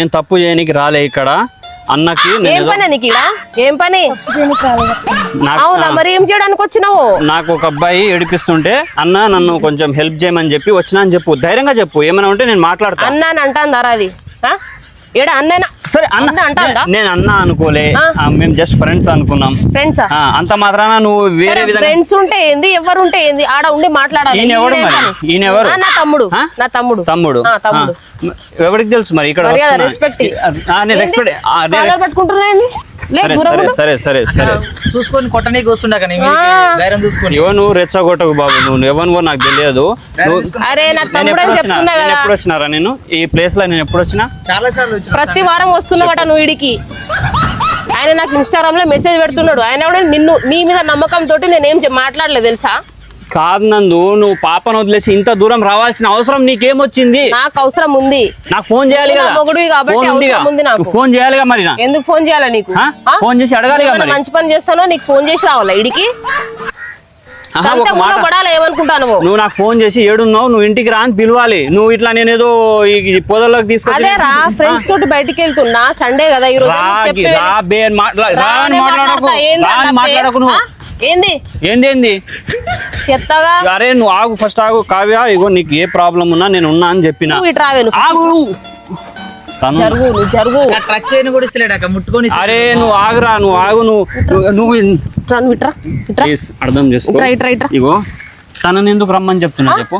నేను తప్పు చేయనికి రాలే ఇక్కడ. అన్నకి నేను ఏం ఏదో- పని నీకు ఈడ? ఏం పని? నాకు అవునా? మరి ఏం చేయడానికి వచ్చినావు? నాకు ఒక అబ్బాయి ఏడిపిస్తుంటే అన్న నన్ను కొంచెం హెల్ప్ చేయమని చెప్పి వచ్చినా అని చెప్పు. ధైర్యంగా చెప్పు. ఏమైనా ఉంటే నేను మాట్లాడతా. అన్నా అని అంటాందారా అది. ఆ? ఈడ అన్నైనా సరే అన్న నేను అన్న అనుకోలే. మేము జస్ట్ ఫ్రెండ్స్ అనుకున్నాం. ఫ్రెండ్సా అంత మాత్రాన నువ్వు వేరే విధంగా ఫ్రెండ్స్ ఉంటే ఏంది? ఎవరు ఉంటే ఏంది? ఆడ ఉండి మాట్లాడాలి. ఈయన ఈయనే మరి? ఈయన ఎవరు? నా తమ్ముడు? నా తమ్ముడు. తమ్ముడు. ఎవరికి తెలుసు మరి? ఇక్కడ రెస్పెక్ట్? లే, సరే సరే. సరే చూసుకొని కానీ ధైర్యం చూసుకొని. ఇవో నువ్వు రెచ్చగొట్టకు బాబు నువ్వు ఎవరివో నాకు తెలియదు. అరే నేను ఎప్పుడు వచ్చినారా నేను ఈ ప్లేస్లో నేను ఎప్పుడు వచ్చినా చాలా సార్లు ప్రతి వారం వస్తున్నావట నువ్వు ఇడికి. ఆయన నాకు ఇన్స్టాగ్రామ్లో మెసేజ్ పెడుతున్నాడు. ఆయన కూడా నిన్ను నీ మీద నమ్మకం తోటి నేనేం చె- మాట్లాడలేదు తెలుసా? కాదు నందు నువ్వు పాపను వదిలేసి ఇంత దూరం రావాల్సిన అవసరం నీకేమొచ్చింది? నాకు అవసరం ఉంది. నాకు ఫోన్ చేయాలి కదా. ఫోన్ ఉంది ఫోన్ చేయాలిగా మరి ఎందుకు ఫోన్ చేయాలా నీకు? ఫోన్ చేసి మరి. మంచి పని చేస్తానో నీకు ఫోన్ చేసి రావాలా ఇడికి? నువ్వు నాకు ఫోన్ చేసి ఏడున్నావు నువ్వు ఇంటికి రా అని పిలవాలి. నువ్వు ఇట్లా నేనేదో ఈ ఈ పొదల్లోకి రా ఫ్రెండ్స్ తోటి బయటికి వెళ్తున్నా. సండే కదా ఈ రోజు మాట్లాడకు. ఏంది మాట్లాడకు నువ్వు? ఏంది? ఏంది ఏంది? చెత్తగా అరే నువ్వు ఆగు ఫస్ట్ ఆగు. కావ్య ఇగో నీకు ఏ ప్రాబ్లం ఉన్నా నేను ఉన్నా అని చెప్పిన. ఆగు! నువ్వు. జరుగు నువ్వు జరుగు. టచ్ చేయని కూడా ఇస్తలేడు ముట్టుకొని. అరే నువ్వు ఆగురా నువ్వు ఆగు నువ్వు నువ్వు- ఇట్రా ఇట్రా అర్థం చేసుకో. ఇట్రా ఇట్రా ఇగో తనని ఎందుకు రమ్మని చెప్తున్నా చెప్పు.